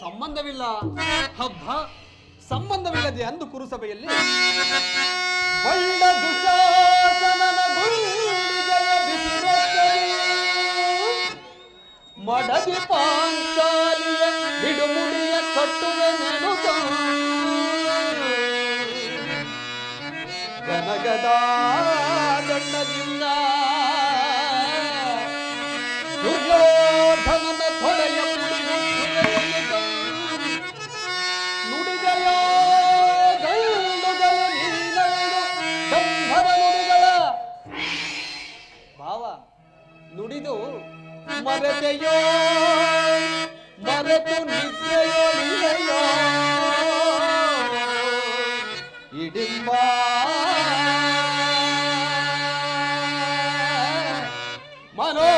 ಸಂಬಂಧವಿಲ್ಲ. ಹಬ್ಬ ಸಂಬಂಧವಿಲ್ಲದೆ ಅಂದು ಕುರುಸಭೆಯಲ್ಲಿ ಬಂಡ ದುಶಾಸನನ ಗುಂಡಿಗೆಯ ಬಿಸಿರೊತ್ತರಿ ಮಡದಿ ಪಾಂಚಾಲಿಯ ಹಿಡುಮುಡಿಯ ಕಟ್ಟುವೆ ನೆನುತ ಗನಗದ ದಂಡದಿಂದ ದುರ್ಯೋಧನನ ತೊಡೆಯ ಭಾವ ನುಡಿದು ಮರೆತೆಯೋ ಮರೆತು ನಿದ್ರೆಯೋ ಇಡಿಂಬ ಮನೋ